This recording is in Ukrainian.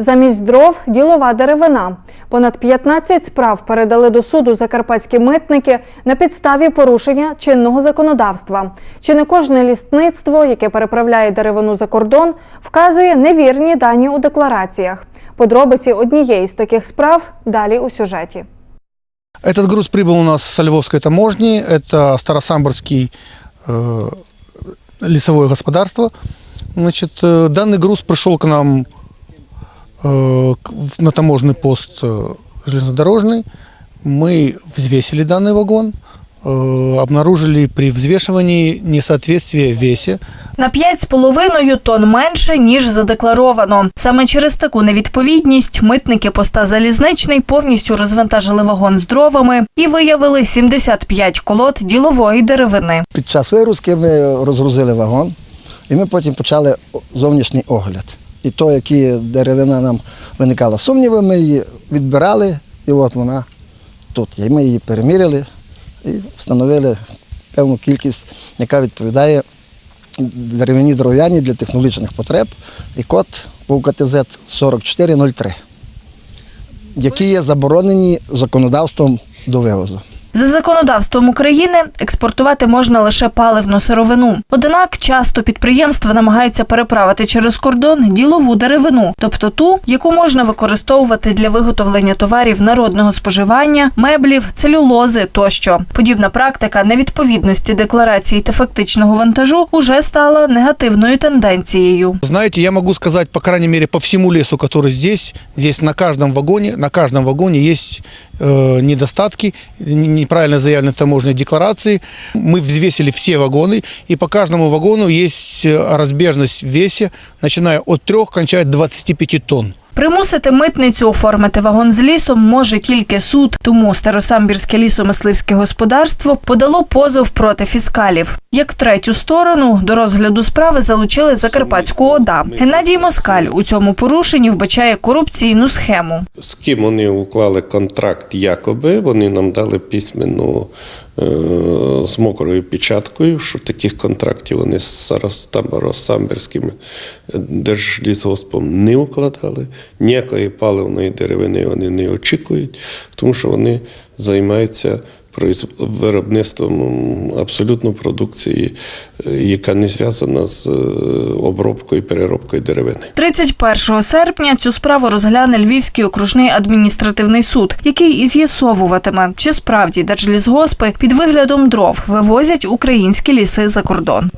Замість дров ділова деревина. Понад 15 справ передали до суду закарпатські митники на підставі порушення чинного законодавства. Чи не кожне лісництво, яке переправляє деревину за кордон, вказує невірні дані у деклараціях. Подробиці однієї з таких справ далі у сюжеті. Этот груз прибыл у нас со Львовской таможни. Это Старосамборский э, лесовое господарство. Значит, э, данный груз пришел к нам э, к- в- на таможенный пост э, железнодорожный. Мы взвесили данный вагон, э, обнаружили при взвешивании несоответствие в весе. На 5,5 тонн менше, ніж задекларовано. Саме через таку невідповідність митники поста залізничний повністю розвантажили вагон з дровами і виявили 75 колод ділової деревини. Під час вигрузки ми розгрузили вагон, і ми потім почали зовнішній огляд. І то, які деревина нам виникала сумніви, ми її відбирали, і от вона тут. І ми її переміряли і встановили певну кількість, яка відповідає деревині дров'яні для технологічних потреб. І код був КТЗ 4403, які є заборонені законодавством до вивозу. За законодавством України експортувати можна лише паливну сировину. Однак часто підприємства намагаються переправити через кордон ділову деревину, тобто ту, яку можна використовувати для виготовлення товарів народного споживання, меблів, целюлози тощо. Подібна практика невідповідності декларації та фактичного вантажу уже стала негативною тенденцією. Знаете, я могу сказать, по крайней мере, по всему лесу, который здесь, здесь на каждом вагоне, на каждом вагоне есть э, недостатки, неправильно заявлены в таможенной декларации. Мы взвесили все вагоны, и по каждому вагону есть э, разбежность в весе, начиная от 3, кончая 25 тонн. Примусити митницю оформити вагон з лісом може тільки суд, тому Старосамбірське лісомисливське господарство подало позов проти фіскалів. Як третю сторону до розгляду справи залучили Закарпатську ОДА. Геннадій Москаль у цьому порушенні вбачає корупційну схему. з ким вони уклали контракт, якоби вони нам дали письменну з мокрою печаткою, що таких контрактів вони з Старосамбірським держлісгоспом не укладали. Ніякої паливної деревини вони не очікують, тому що вони займаються виробництвом абсолютно продукції, е, яка не зв'язана з е, обробкою і переробкою деревини. 31 серпня цю справу розгляне Львівський окружний адміністративний суд, який і з'ясовуватиме, чи справді держлісгоспи під виглядом дров вивозять українські ліси за кордон.